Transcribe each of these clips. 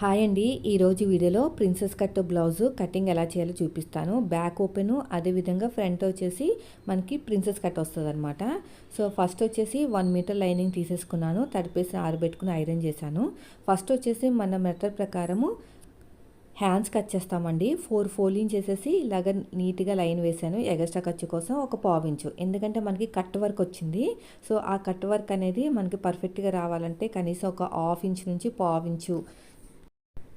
Hi అండి. ఈరోజు వీడియోలో ప్రిన్సెస్ కట్ బ్లౌజ్ కటింగ్ ఎలా చేయాలో చూపిస్తాను. బ్యాక్ ఓపెను అదేవిధంగా ఫ్రంట్ వచ్చేసి మనకి ప్రిన్సెస్ కట్ వస్తుంది అనమాట సో ఫస్ట్ వచ్చేసి వన్ మీటర్ లైనింగ్ తీసేసుకున్నాను. తడిపేసి ఆరబెట్టుకుని ఐరన్ చేశాను. ఫస్ట్ వచ్చేసి మన మెథడ్ ప్రకారము హ్యాండ్స్ కట్ చేస్తామండి. ఫోర్ ఫోల్డింగ్ చేసేసి ఇలాగ నీట్గా లైన్ వేసాను ఎగస్ట్రా ఖర్చు కోసం ఒక పావించు ఎందుకంటే మనకి కట్ వర్క్ వచ్చింది. సో ఆ కట్ వర్క్ అనేది మనకి పర్ఫెక్ట్గా రావాలంటే కనీసం ఒక హాఫ్ ఇంచ్ నుంచి పావించు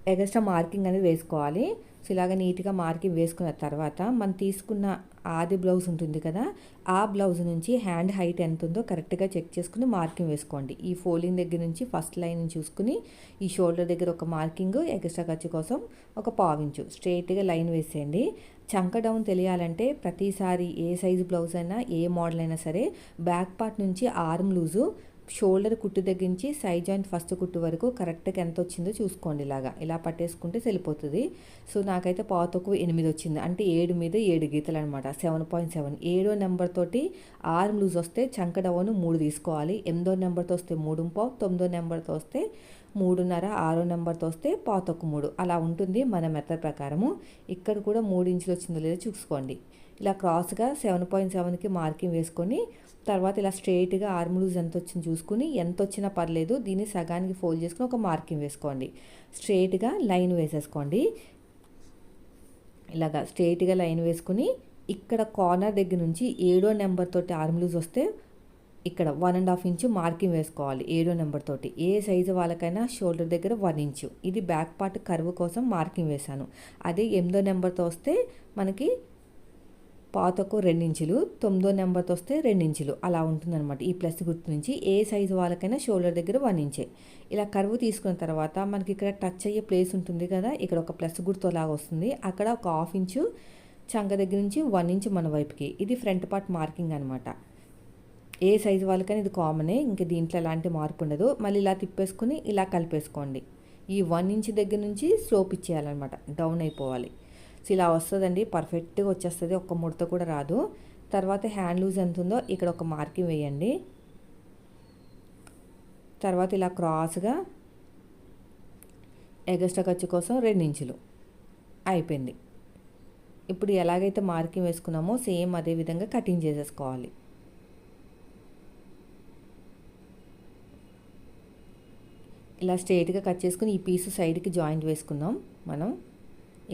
ఎగస్ట్రా మార్కింగ్ అనేది వేసుకోవాలి. సో ఇలాగ నీట్గా మార్కింగ్ వేసుకున్న తర్వాత మనం తీసుకున్న ఆది బ్లౌజ్ ఉంటుంది కదా ఆ బ్లౌజ్ నుంచి హ్యాండ్ హైట్ ఎంత ఉందో కరెక్ట్గా చెక్ చేసుకుని మార్కింగ్ వేసుకోండి. ఈ ఫోల్డింగ్ దగ్గర నుంచి ఫస్ట్ లైన్ చూసుకుని ఈ షోల్డర్ దగ్గర ఒక మార్కింగ్ ఎక్స్ట్రా ఖర్చు కోసం ఒక పావించు స్ట్రైట్గా లైన్ వేసేయండి. చంక డౌన్ తెలియాలంటే ప్రతిసారి ఏ సైజు బ్లౌజ్ అయినా ఏ మోడల్ అయినా సరే బ్యాక్ పార్ట్ నుంచి ఆర్మ్ లూజు షోల్డర్ కుట్టు దగ్గర నుంచి సైడ్ జాయింట్ ఫస్ట్ కుట్టు వరకు కరెక్ట్గా ఎంత వచ్చిందో చూసుకోండి ఇలాగా. ఇలా పట్టేసుకుంటే సరిపోతుంది. సో నాకైతే పాతకు ఎనిమిది వచ్చింది. అంటే ఏడు మీద ఏడు గీతలు అనమాట సెవెన్ పాయింట్ సెవెన్. ఏడో నెంబర్ తోటి ఆర్మ్ లూజ్ వస్తే చంక మూడు తీసుకోవాలి. ఎనిమిదో నెంబర్తో వస్తే మూడు పావు తొమ్మిదో నెంబర్తో వస్తే మూడున్నర ఆరో నెంబర్తో వస్తే పాతకు మూడు. అలా ఉంటుంది మన మెథడ్ ప్రకారము. ఇక్కడ కూడా మూడు ఇంచులు వచ్చిందో లేదో చూసుకోండి. ఇలా క్రాస్గా సెవెన్ పాయింట్ సెవెన్కి మార్కింగ్ వేసుకొని తర్వాత ఇలా స్ట్రైట్గా ఆర్మ్ లూజ్ ఎంత వచ్చింది చూసుకుని ఎంత వచ్చినా పర్లేదు దీన్ని సగానికి ఫోల్డ్ చేసుకుని ఒక మార్కింగ్ వేసుకోండి. స్ట్రైట్గా లైన్ వేసేసుకోండి. ఇలాగా స్ట్రైట్గా లైన్ వేసుకుని ఇక్కడ కార్నర్ దగ్గర నుంచి ఏడో నెంబర్ తోటి ఆర్మ్ లూజ్ వస్తే ఇక్కడ one and half inch marking వేసుకోవాలి ఏడో నెంబర్ తోటి. ఏ సైజు వాళ్ళకైనా షోల్డర్ దగ్గర వన్ ఇంచు. ఇది బ్యాక్ పార్ట్ కర్వ్ కోసం మార్కింగ్ వేశాను. అదే ఎనిమిదో నెంబర్తో వస్తే మనకి పాతకు రెండించులు తొమ్మిదో నెంబర్తో వస్తే రెండించులు. అలా ఉంటుందన్నమాట. ఈ ప్లస్ గుర్తు నుంచి ఏ సైజు వాళ్ళకైనా షోల్డర్ దగ్గర వన్ ఇంచే. ఇలా కరువు తీసుకున్న తర్వాత మనకి ఇక్కడ టచ్ అయ్యే ప్లేస్ ఉంటుంది కదా ఇక్కడ ఒక ప్లస్ గుర్తు లాగా వస్తుంది. అక్కడ ఒక హాఫ్ ఇంచు చంక దగ్గర నుంచి వన్ ఇంచ్ మన వైపుకి. ఇది ఫ్రంట్ పార్ట్ మార్కింగ్ అనమాట ఏ సైజు వాళ్ళకైనా ఇది కామనే ఇంకా దీంట్లో ఎలాంటి మార్పు ఉండదు. మళ్ళీ ఇలా తిప్పేసుకుని ఇలా కలిపేసుకోండి. ఈ వన్ ఇంచ్ దగ్గర నుంచి స్లోప్ ఇచ్చేయాలన్నమాట. డౌన్ అయిపోవాలి. సో ఇలా వస్తుందండి. పర్ఫెక్ట్గా వచ్చేస్తుంది. ఒక్క ముడత కూడా రాదు. తర్వాత హ్యాండ్ లూజ్ ఎంత ఉందో ఇక్కడ ఒక మార్కింగ్ వేయండి. తర్వాత ఇలా క్రాస్గా ఎగస్ట్రా ఖర్చు కోసం రెండు ఇంచులు అయిపోయింది. ఇప్పుడు ఎలాగైతే మార్కింగ్ వేసుకున్నామో సేమ్ అదే విధంగా కటింగ్ చేసేసుకోవాలి. ఇలా స్ట్రైట్గా కట్ చేసుకుని ఈ పీసు సైడ్కి జాయింట్ వేసుకుందాం మనం.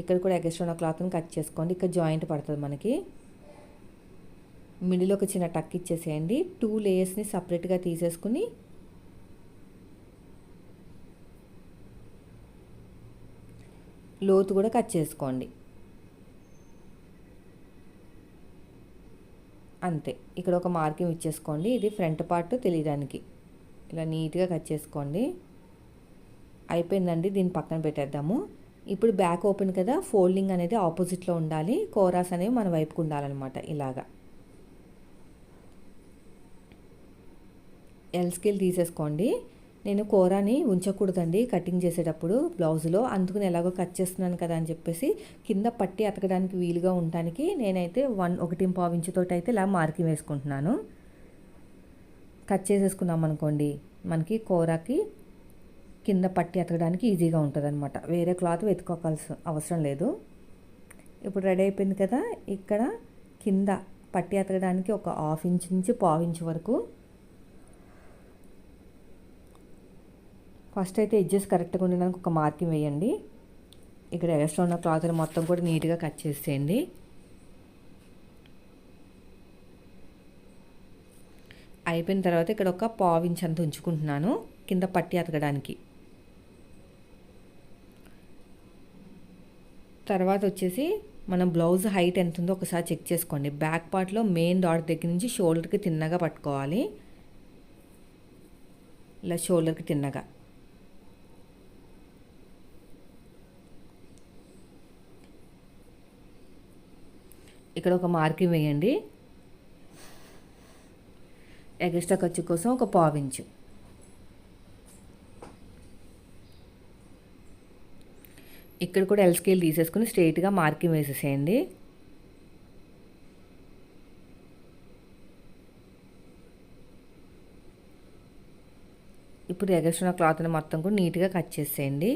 ఇక్కడ కూడా ఎగస్ట్రా ఉన్న క్లాత్ని కట్ చేసుకోండి. ఇక్కడ జాయింట్ పడుతుంది మనకి. మిడిల్ ఒక చిన్న టక్ ఇచ్చేసేయండి. టూ లేయర్స్ని సపరేట్గా తీసేసుకుని లోతు కూడా కట్ చేసుకోండి. అంతే. ఇక్కడ ఒక మార్కింగ్ ఇచ్చేసుకోండి. ఇది ఫ్రంట్ పార్ట్ తెలియడానికి. ఇలా నీట్గా కట్ చేసుకోండి. అయిపోయిందండి. దీన్ని పక్కన పెట్టేద్దాము. ఇప్పుడు బ్యాక్ ఓపెన్ కదా ఫోల్డింగ్ అనేది ఆపోజిట్లో ఉండాలి. కోరాస్ అనేవి మన వైపుకు ఉండాలన్నమాట ఇలాగా. ఎల్ స్కిల్ తీసేసుకోండి. నేను కూరని ఉంచకూడదండి కటింగ్ చేసేటప్పుడు బ్లౌజ్లో. అందుకుని ఎలాగో కట్ చేస్తున్నాను కదా అని చెప్పేసి కింద పట్టి అతకడానికి వీలుగా ఉండటానికి నేనైతే వన్ ఒకటి పావించుతోటి అయితే ఇలా మార్కింగ్ వేసుకుంటున్నాను. కట్ చేసేసుకున్నాం అనుకోండి మనకి కూరకి కింద పట్టి అతకడానికి ఈజీగా ఉంటుంది అనమాట వేరే క్లాత్ వెతుక్కోవాల్సిన అవసరం లేదు. ఇప్పుడు రెడీ అయిపోయింది కదా ఇక్కడ కింద పట్టి అతకడానికి ఒక హాఫ్ ఇంచ్ నుంచి పావు ఇంచ్ వరకు. ఫస్ట్ అయితే ఎడ్జెస్ కరెక్ట్గా ఉండడానికి ఒక మార్కింగ్ వేయండి. ఇక్కడ ఎక్స్ట్రా ఉన్న క్లాత్ని మొత్తం కూడా నీట్గా కట్ చేసేయండి. అయిపోయిన తర్వాత ఇక్కడ ఒక పావు ఇంచ్ అంత ఉంచుకుంటున్నాను. కింద పట్టి అతకడానికి. తర్వాత వచ్చేసి మన బ్లౌజ్ హైట్ ఎంత ఉందో ఒకసారి చెక్ చేసుకోండి. బ్యాక్ పార్ట్లో మెయిన్ డాట్ దగ్గర నుంచి షోల్డర్కి తిన్నగా పట్టుకోవాలి. ఇలా షోల్డర్కి తిన్నగా. ఇక్కడ ఒక మార్కింగ్ వేయండి. ఎగస్ట్రా ఖర్చు కోసం ఒక పావించు ఇక్కడ కూడా ఎల్ స్కేల్ తీసేసుకుని స్ట్రైట్గా మార్కింగ్ వేసేసేయండి. ఇప్పుడు ఎగస్ట్రున్న క్లాత్ని మొత్తం కూడా నీట్గా కట్ చేసేయండి.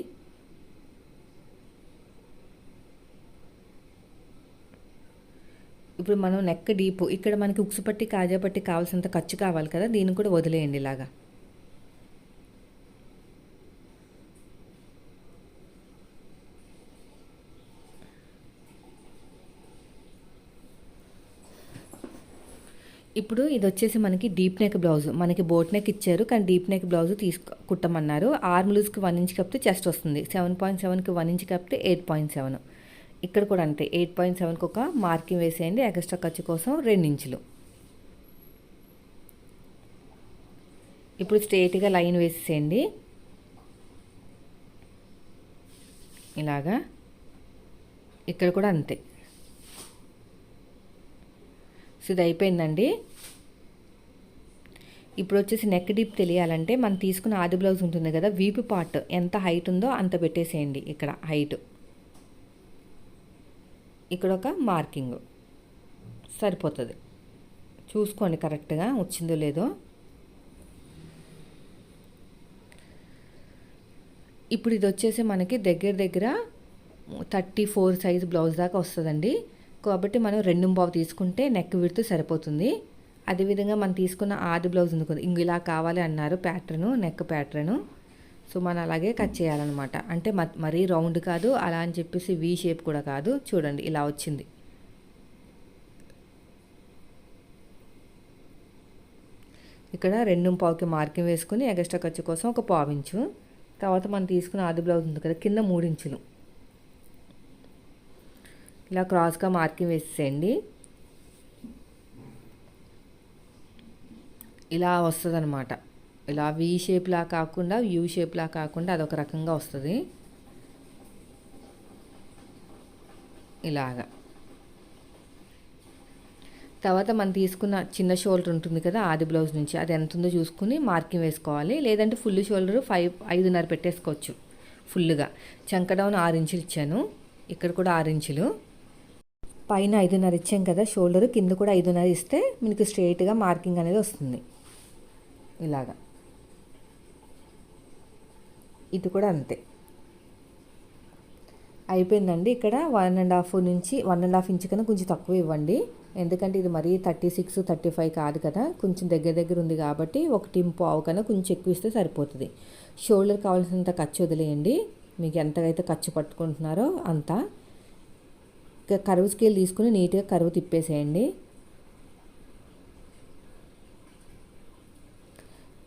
ఇప్పుడు మనం నెక్ డీప్ ఇక్కడ మనకి ఉక్స్ పట్టి కాజా పట్టి కావాల్సినంత ఖర్చు కావాలి కదా దీన్ని కూడా వదిలేయండి ఇలాగా. ఇప్పుడు ఇది వచ్చేసి మనకి డీప్ నెక్ బ్లౌజ్. మనకి బోట్ నెక్ ఇచ్చారు కానీ డీప్ నెక్ బ్లౌజ్ తీసుకు కుట్టమన్నారు. ఆర్మ్ లూజ్కి వన్ ఇంచ్ కప్పితే చెస్ట్ వస్తుంది. సెవెన్ పాయింట్ సెవెన్కి వన్ ఇంచ్ కప్పితే ఎయిట్ పాయింట్ సెవెన్. ఇక్కడ కూడా అంతే ఎయిట్ పాయింట్ సెవెన్కి ఒక మార్కింగ్ వేసేయండి ఎక్స్ట్రా ఖర్చు కోసం రెండు ఇంచులు. ఇప్పుడు స్ట్రేట్గా లైన్ వేసేయండి ఇలాగా. ఇక్కడ కూడా అంతే. సో ఇది అయిపోయిందండి. ఇప్పుడు వచ్చేసి నెక్ డీప్ తెలియాలంటే మనం తీసుకున్న ఆది బ్లౌజ్ ఉంటుంది కదా వీపు పార్ట్ ఎంత హైట్ ఉందో అంత పెట్టేసేయండి ఇక్కడ హైట్ ఇక్కడ ఒక మార్కింగ్ సరిపోతుంది. చూసుకోండి కరెక్ట్గా వచ్చిందో లేదో. ఇప్పుడు ఇది వచ్చేసి మనకి దగ్గర దగ్గర థర్టీ ఫోర్ సైజ్ బ్లౌజ్ దాకా వస్తుందండి. కాబట్టి మనం రెండు బావు తీసుకుంటే నెక్ విడుతూ సరిపోతుంది. అదేవిధంగా మనం తీసుకున్న ఆది బ్లౌజ్ ఉంది కదా ఇంక ఇలా కావాలి అన్నారు ప్యాటర్ను నెక్ ప్యాటర్ను సో మనం అలాగే కట్ చేయాలన్నమాట. అంటే మరీ రౌండ్ కాదు అలా అని చెప్పేసి వీ షేప్ కూడా కాదు. చూడండి ఇలా వచ్చింది. ఇక్కడ రెండు పావుకి మార్కింగ్ వేసుకుని ఎగస్ట్రా ఖర్చు కోసం ఒక పావించు తర్వాత మనం తీసుకున్న ఆది బ్లౌజ్ ఉంది కదా కింద మూడించులు ఇలా క్రాస్గా మార్కింగ్ వేసేయండి ఇలా వస్తుంది అనమాట ఇలా వి షేప్లా కాకుండా యూ షేప్లా కాకుండా అదొక రకంగా వస్తుంది. ఇలాగా. తర్వాత మనం తీసుకున్న చిన్న షోల్డర్ ఉంటుంది కదా ఆది బ్లౌజ్ నుంచి. అది ఎంత ఉందో చూసుకుని మార్కింగ్ వేసుకోవాలి. లేదంటే ఫుల్ షోల్డర్ ఫైవ్ ఐదున్నర పెట్టేసుకోవచ్చు. ఫుల్గా చంకడౌన్ ఆరు ఇంచులు ఇచ్చాను. ఇక్కడ కూడా ఆరు ఇంచులు. పైన ఐదున్నర ఇచ్చాం కదా షోల్డర్ కింద కూడా ఐదున్నర ఇస్తే మీకు స్ట్రైట్గా మార్కింగ్ అనేది వస్తుంది. ఇలాగా. ఇది కూడా అంతే. అయిపోయిందండి ఇక్కడ వన్ అండ్ హాఫ్ నుంచి వన్ అండ్ హాఫ్ ఇంచ్ కన్నా కొంచెం తక్కువ ఇవ్వండి. ఎందుకంటే ఇది మరీ థర్టీ సిక్స్ థర్టీ ఫైవ్ కాదు కదా కొంచెం దగ్గర దగ్గర ఉంది కాబట్టి ఒకటి పావు కన్నా కొంచెం ఎక్కువ ఇస్తే సరిపోతుంది. షోల్డర్ కావాల్సినంత ఖర్చు వదిలేయండి. మీకు ఎంతకైతే ఖర్చు పట్టుకుంటున్నారో అంత. కరువు స్కేల్ తీసుకుని నీట్గా కరువు తిప్పేసేయండి.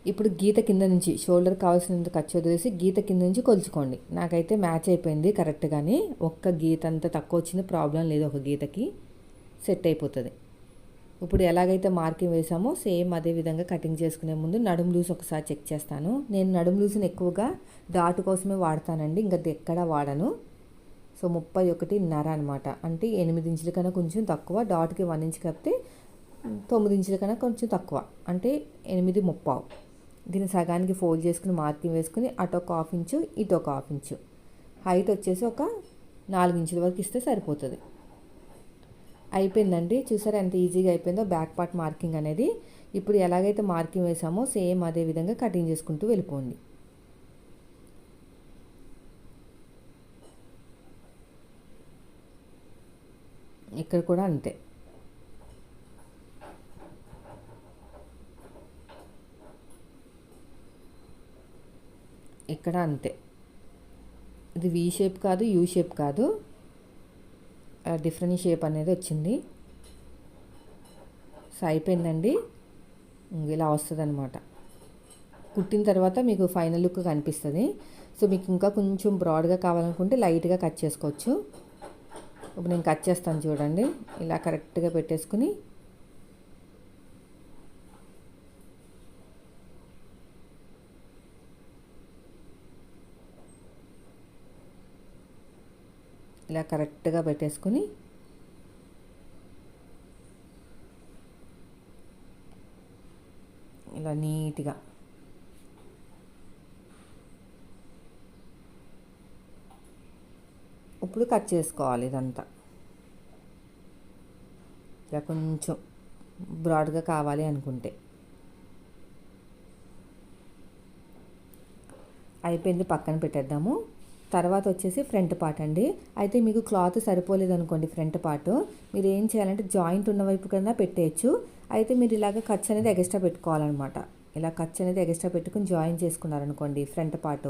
ఇప్పుడు గీత కింద నుంచి షోల్డర్ కావాల్సినంత ఖర్చు వదిలేసి గీత కింద నుంచి కొలుచుకోండి. నాకైతే మ్యాచ్ అయిపోయింది కరెక్ట్గానే ఒక్క గీత అంత తక్కువ వచ్చింది ప్రాబ్లం లేదు ఒక గీతకి. సెట్ అయిపోతుంది. ఇప్పుడు ఎలాగైతే మార్కింగ్ వేసామో సేమ్ అదే విధంగా కటింగ్ చేసుకునే ముందు నడుము లూజ్ ఒకసారి చెక్ చేస్తాను. నేను నడుము లూజ్ని ఎక్కువగా డాట్ కోసమే వాడతానండి. ఇంకా ఎక్కడ వాడను. సో ముప్పై ఒకటిన్నర అనమాట అంటే ఎనిమిది ఇంచుల కన్నా కొంచెం తక్కువ డాట్కి వన్ ఇంచ్ కప్పితే తొమ్మిది ఇంచుల కన్నా కొంచెం తక్కువ. అంటే ఎనిమిది ముప్పావు. దీన్ని సగానికి ఫోల్డ్ చేసుకుని మార్కింగ్ వేసుకుని అటు ఒక హాఫ్ ఇంచు ఇటు ఒక హాఫ్ ఇంచు. హైట్ వచ్చేసి ఒక నాలుగు ఇంచుల వరకు ఇస్తే సరిపోతుంది. అయిపోయిందండి. చూసారా ఎంత ఈజీగా అయిపోయిందో బ్యాక్ పార్ట్ మార్కింగ్ అనేది. ఇప్పుడు ఎలాగైతే మార్కింగ్ వేసామో సేమ్ అదే విధంగా కటింగ్ చేసుకుంటూ వెళ్ళిపోండి. ఇక్కడ కూడా అంతే. ఇక్కడ అంతే. ఇది వి షేప్ కాదు యూ షేప్ కాదు. డిఫరెంట్ షేప్ అనేది వచ్చింది. సో అయిపోయిందండి. ఇలా వస్తుంది అనమాట కుట్టిన తర్వాత మీకు ఫైనల్ లుక్ కనిపిస్తుంది. సో మీకు ఇంకా కొంచెం బ్రాడ్గా కావాలనుకుంటే లైట్గా కట్ చేసుకోవచ్చు. ఇప్పుడు నేను కట్ చేస్తాను చూడండి. ఇలా కరెక్ట్గా పెట్టేసుకుని ఇలా కరెక్ట్గా పెట్టేసుకుని ఇలా నీట్గా ఇప్పుడు కట్ చేసుకోవాలి ఇదంతా. ఇలా కొంచెం బ్రాడ్గా కావాలి అనుకుంటే. అయిపోయింది పక్కన పెట్టేద్దాము. తర్వాత వచ్చేసి ఫ్రంట్ పార్ట్ అండి. అయితే మీకు క్లాత్ సరిపోలేదు అనుకోండి ఫ్రంట్ పార్ట్. మీరు ఏం చేయాలంటే జాయింట్ ఉన్న వైపు కన్నా పెట్టేయచ్చు. అయితే మీరు ఇలాగ ఖర్చు అనేది ఎగస్ట్రా పెట్టుకోవాలన్నమాట. ఇలా ఖర్చు అనేది ఎగస్ట్రా పెట్టుకుని జాయిన్ చేసుకున్నారనుకోండి ఫ్రంట్ పార్ట్.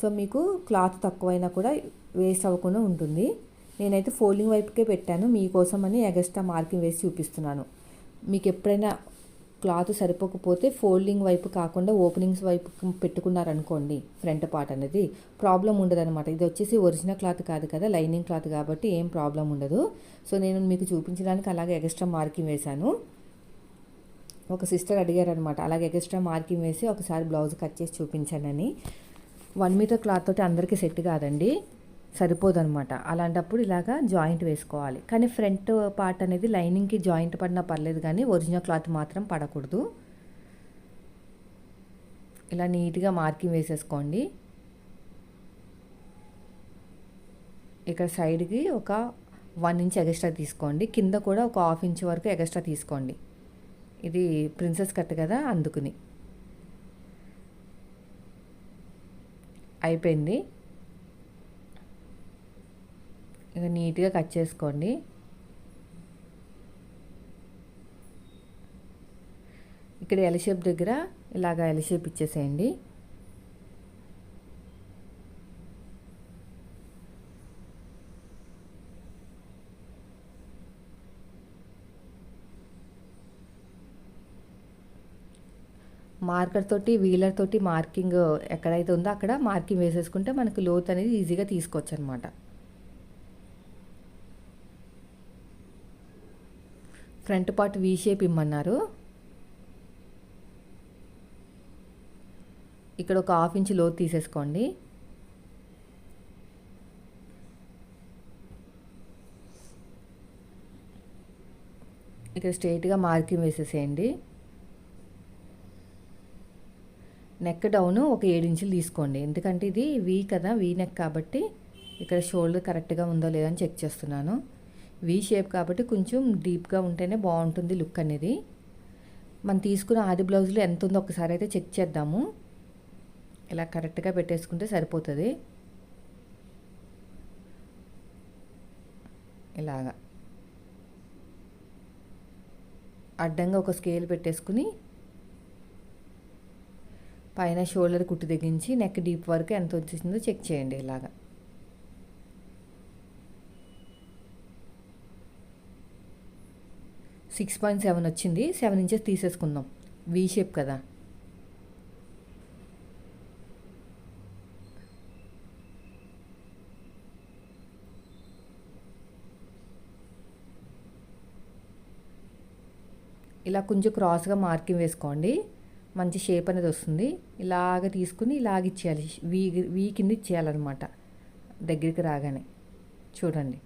సో మీకు క్లాత్ తక్కువైనా కూడా వేస్ట్ అవ్వకుండా ఉంటుంది. నేనైతే ఫోల్డింగ్ వైపుకే పెట్టాను. మీకోసం అని ఎగస్ట్రా మార్కింగ్ వేసి చూపిస్తున్నాను. మీకు ఎప్పుడైనా క్లాత్ సరిపోకపోతే ఫోల్డింగ్ వైపు కాకుండా ఓపెనింగ్స్ వైపు పెట్టుకున్నారనుకోండి ఫ్రంట్ పార్ట్ అనేది ప్రాబ్లం ఉండదనమాట ఇది వచ్చేసి ఒరిజినల్ క్లాత్ కాదు కదా లైనింగ్ క్లాత్ కాబట్టి ఏం ప్రాబ్లం ఉండదు. సో నేను మీకు చూపించడానికి అలాగే ఎక్స్ట్రా మార్కింగ్ వేశాను. ఒక సిస్టర్ అడిగారనమాట అలాగే ఎక్స్ట్రా మార్కింగ్ వేసి ఒకసారి బ్లౌజ్ కట్ చేసి చూపించానని వన్ మీటర్ క్లాత్ తోటి అందరికీ సెట్ కాదండి. సరిపోదనమాట. అలాంటప్పుడు ఇలాగా జాయింట్ వేసుకోవాలి. కానీ ఫ్రంట్ పార్ట్ అనేది లైనింగ్కి జాయింట్ పడినా పర్లేదు కానీ ఒరిజినల్ క్లాత్ మాత్రం పడకూడదు. ఇలా నీట్గా మార్కింగ్ వేసేసుకోండి. ఇక్కడ సైడ్కి ఒక వన్ ఇంచ్ ఎగస్ట్రా తీసుకోండి. కింద కూడా ఒక హాఫ్ ఇంచ్ వరకు ఎగస్ట్రా తీసుకోండి. ఇది ప్రిన్సెస్ కట్ కదా అందుకుని. అయిపోయింది. ఇక నీట్గా కట్ చేసుకోండి. ఇక్కడ ఎల్ షేప్ దగ్గర ఇలాగ ఎల్ షేప్ ఇచ్చేసేయండి. మార్కర్ తోటి వీలర్ తోటి మార్కింగ్ ఎక్కడైతే ఉందో అక్కడ మార్కింగ్ వేసేసుకుంటే మనకు లోత్ అనేది ఈజీగా తీసుకోవచ్చు అనమాట ఫ్రంట్ పార్ట్ వీ షేప్ ఇమ్మన్నారు. ఇక్కడ ఒక హాఫ్ ఇంచ్ లోతు తీసేసుకోండి. ఇక్కడ స్ట్రైట్గా మార్కింగ్ వేసేసేయండి. నెక్ డౌన్ ఒక ఏడు ఇంచులు తీసుకోండి. ఎందుకంటే ఇది వీ కదా వీ నెక్ కాబట్టి ఇక్కడ షోల్డర్ కరెక్ట్గా ఉందో లేదో అని చెక్ చేస్తున్నాను. వీ షేప్ కాబట్టి కొంచెం డీప్గా ఉంటేనే బాగుంటుంది లుక్ అనేది. మనం తీసుకున్న ఆది బ్లౌజ్లో ఎంత ఉందో ఒకసారి అయితే చెక్ చేద్దాము. ఇలా కరెక్ట్గా పెట్టేసుకుంటే సరిపోతుంది. ఇలాగా. అడ్డంగా ఒక స్కేల్ పెట్టేసుకుని పైన షోల్డర్ కుట్టు తెగించి నెక్ డీప్ వరకు ఎంత వచ్చేసిందో చెక్ చేయండి ఇలాగా. సిక్స్ పాయింట్ సెవెన్ వచ్చింది. సెవెన్ ఇంచెస్ తీసేసుకుందాం. వీ షేప్ కదా. ఇలా కొంచెం క్రాస్గా మార్కింగ్ వేసుకోండి. మంచి షేప్ అనేది వస్తుంది. ఇలాగ తీసుకుని ఇలాగ ఇచ్చేయాలి. వీ వీ కింద ఇచ్చేయాలన్నమాట. దగ్గరికి రాగానే. చూడండి.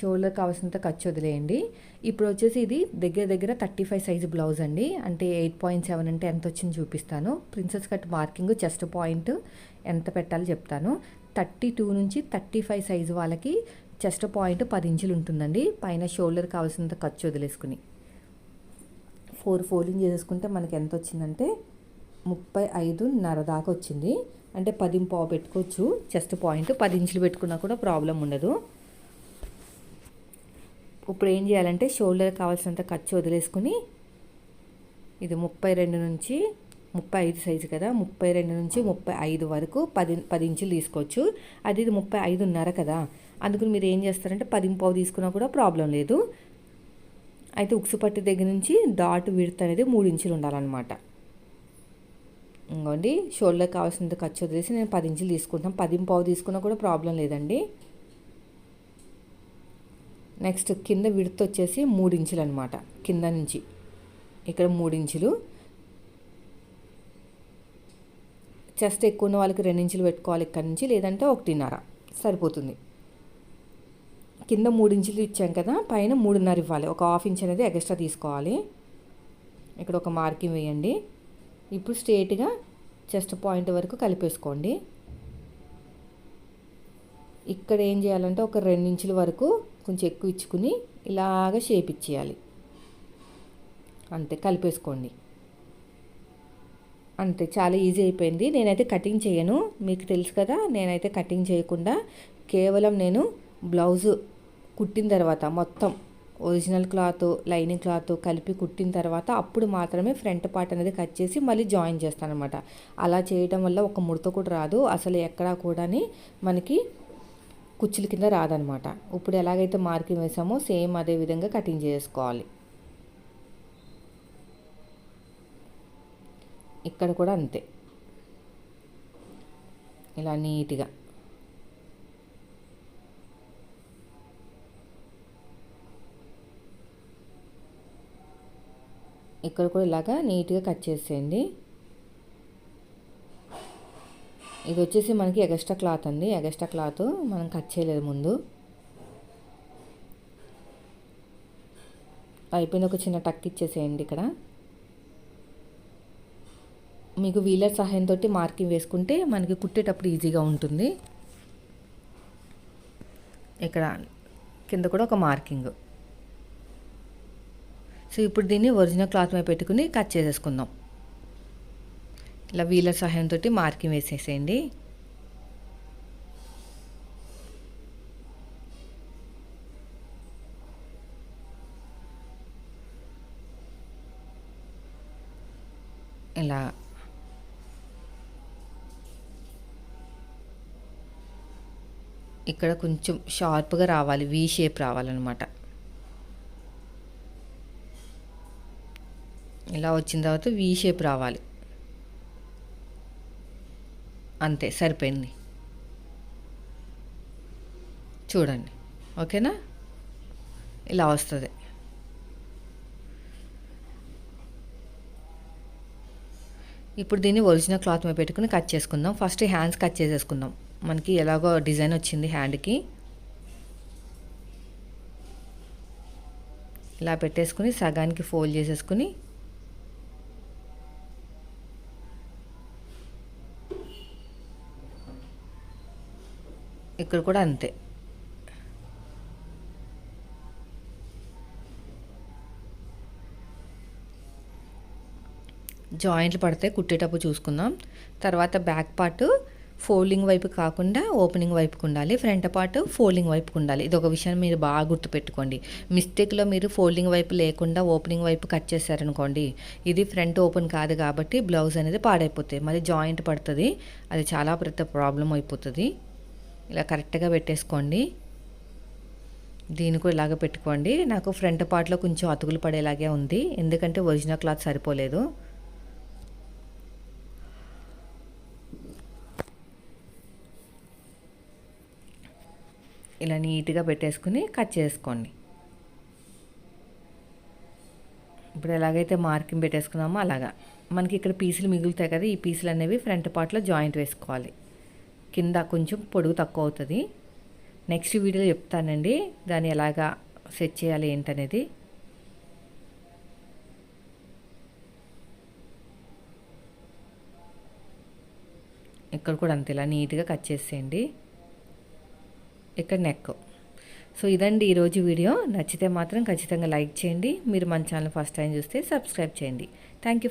షోల్డర్ కావాల్సినంత ఖర్చు వదిలేయండి. ఇప్పుడు వచ్చేసి ఇది దగ్గర దగ్గర థర్టీ ఫైవ్ సైజు బ్లౌజ్ అండి. అంటే ఎయిట్ పాయింట్ సెవెన్ అంటే ఎంత వచ్చింది చూపిస్తాను. Princess cut marking chest point ఎంత పెట్టాలో చెప్తాను. థర్టీ టూ నుంచి థర్టీ ఫైవ్ సైజు వాళ్ళకి చెస్ట్ పాయింట్ పది ఇంచులు ఉంటుందండి. పైన షోల్డర్ కావాల్సినంత ఖర్చు వదిలేసుకుని. ఫోర్ ఫోల్డింగ్ చేసుకుంటే మనకి ఎంత వచ్చిందంటే ముప్పై ఐదున్నర దాకా వచ్చింది. అంటే పదిం పావు పెట్టుకోవచ్చు. చెస్ట్ పాయింట్ పది ఇంచులు పెట్టుకున్నా కూడా ప్రాబ్లం ఉండదు. ఇప్పుడు ఏం చేయాలంటే షోల్డర్ కావాల్సినంత ఖర్చు వదిలేసుకుని ఇది ముప్పై రెండు నుంచి ముప్పై ఐదు సైజు కదా ముప్పై రెండు నుంచి ముప్పై ఐదు వరకు పది పది ఇంచులు తీసుకోవచ్చు. అది ఇది ముప్పై ఐదున్నర కదా. అందుకని మీరు ఏం చేస్తారంటే పదింపావు తీసుకున్నా కూడా ప్రాబ్లం లేదు. అయితే ఉక్సు పట్టి దగ్గర నుంచి డాట్ విడత అనేది మూడు ఇంచులు ఉండాలన్నమాట. ఇంకోండి షోల్డర్ కావాల్సినంత ఖర్చు వదిలేసి నేను పది ఇంచులు తీసుకుంటాను పది పావు తీసుకున్నా కూడా ప్రాబ్లం లేదండి. నెక్స్ట్ కింద విడత వచ్చేసి మూడు ఇంచులు అనమాట కింద నుంచి. ఇక్కడ మూడు ఇంచులు. చెస్ట్ ఎక్కువ ఉన్న వాళ్ళకి రెండు ఇంచులు పెట్టుకోవాలి ఇక్కడ నుంచి లేదంటే ఒకటిన్నర. సరిపోతుంది. కింద మూడు ఇంచులు ఇచ్చాం కదా పైన మూడున్నర ఇవ్వాలి. ఒక హాఫ్ ఇంచ్ అనేది ఎక్స్ట్రా తీసుకోవాలి. ఇక్కడ ఒక మార్కింగ్ వేయండి. ఇప్పుడు స్ట్రేట్గా చెస్ట్ పాయింట్ వరకు కలిపేసుకోండి. ఇక్కడ ఏం చేయాలంటే ఒక రెండు ఇంచుల వరకు కొంచెం ఎక్కువ ఇచ్చుకుని ఇలాగ షేప్ ఇచ్చేయాలి. అంతే కలిపేసుకోండి. అంతే చాలా ఈజీ అయిపోయింది. నేనైతే కటింగ్ చేయను. మీకు తెలుసు కదా నేనైతే కటింగ్ చేయకుండా కేవలం నేను బ్లౌజు కుట్టిన తర్వాత మొత్తం ఒరిజినల్ క్లాత్ లైనింగ్ క్లాత్ కలిపి కుట్టిన తర్వాత అప్పుడు మాత్రమే ఫ్రంట్ పార్ట్ అనేది కట్ చేసి మళ్ళీ జాయిన్ చేస్తాను అనమాట అలా చేయడం వల్ల ఒక ముడత కూడా రాదు. అసలు ఎక్కడా కూడా మనకి కుచ్చుల కింద రాదనమాట ఇప్పుడు ఎలాగైతే మార్కింగ్ వేసామో సేమ్ అదే విధంగా కటింగ్ చేసుకోవాలి. ఇక్కడ కూడా అంతే. ఇలా నీట్గా. ఇక్కడ కూడా ఇలాగా నీట్గా కట్ చేసేయండి. ఇది వచ్చేసి మనకి ఎగస్ట్రా క్లాత్ అండి. ఎగస్ట్రా క్లాత్ మనం కట్ చేయలేదు ముందు. అయిపోయింది ఒక చిన్న టక్ ఇచ్చేసేయండి ఇక్కడ. మీకు వీలర్ సహాయంతో మార్కింగ్ వేసుకుంటే మనకి కుట్టేటప్పుడు ఈజీగా ఉంటుంది. ఇక్కడ కింద కూడా ఒక మార్కింగ్. సో ఇప్పుడు దీన్ని ఒరిజినల్ క్లాత్ మీద పెట్టుకుని కట్ చేసేసుకుందాం. ఇలా వీలర్ సహాయంతో మార్కింగ్ వేసేసేయండి. ఇలా ఇక్కడ కొంచెం షార్ప్గా రావాలి వీ షేప్ రావాలన్నమాట. ఇలా వచ్చిన తర్వాత వీ షేప్ రావాలి. అంతే సరిపోయింది. చూడండి ఓకేనా? ఇలా వస్తుంది. ఇప్పుడు దీన్ని ఒరిజినల్ క్లాత్ మీద పెట్టుకుని కట్ చేసుకుందాం. ఫస్ట్ హ్యాండ్స్ కట్ చేసేసుకుందాం. మనకి ఎలాగో డిజైన్ వచ్చింది హ్యాండ్కి. ఇలా పెట్టేసుకుని సగానికి ఫోల్డ్ చేసేసుకుని ఇక్కడ కూడా అంతే. జాయింట్లు పడితే కుట్టేటప్పుడు చూసుకుందాం. తర్వాత బ్యాక్ పార్ట్ ఫోల్డింగ్ వైపు కాకుండా ఓపెనింగ్ వైపుకు ఉండాలి. ఫ్రంట్ పార్ట్ ఫోల్డింగ్ వైపుకు ఉండాలి. ఇది ఒక విషయం మీరు బాగా గుర్తుపెట్టుకోండి. మిస్టేక్లో మీరు ఫోల్డింగ్ వైపు లేకుండా ఓపెనింగ్ వైపు కట్ చేశారనుకోండి ఇది ఫ్రంట్ ఓపెన్ కాదు కాబట్టి బ్లౌజ్ అనేది పాడైపోతుంది మరి జాయింట్ పడుతుంది. అది చాలా పెద్ద ప్రాబ్లం అయిపోతుంది. ఇలా కరెక్ట్గా పెట్టేసుకోండి. దీన్ని కూడా ఇలాగ పెట్టుకోండి. నాకు ఫ్రంట్ పార్ట్లో కొంచెం అతుకులు పడేలాగే ఉంది. ఎందుకంటే ఒరిజినల్ క్లాత్ సరిపోలేదు. ఇలా నీట్గా పెట్టేసుకుని కట్ చేసుకోండి. ఇప్పుడు ఎలాగైతే మార్కింగ్ పెట్టేసుకున్నామో అలాగా. మనకి ఇక్కడ పీసులు మిగులుతాయి కదా ఈ పీసులు అనేవి ఫ్రంట్ పార్ట్లో జాయింట్ వేసుకోవాలి. కింద కొంచెం పొడుగు తక్కువ అవుతుంది నెక్స్ట్ వీడియోలో చెప్తానండి దాన్ని ఎలాగా సెట్ చేయాలి ఏంటనేది. ఇక్కడ కూడా అంతే ఇలా నీట్గా కట్ చేసేయండి. ఇక్కడ నెక్. సో ఇదండి ఈరోజు వీడియో. నచ్చితే మాత్రం ఖచ్చితంగా లైక్ చేయండి. మీరు మన ఛానల్ ఫస్ట్ టైం చూస్తే సబ్స్క్రైబ్ చేయండి. Thank you.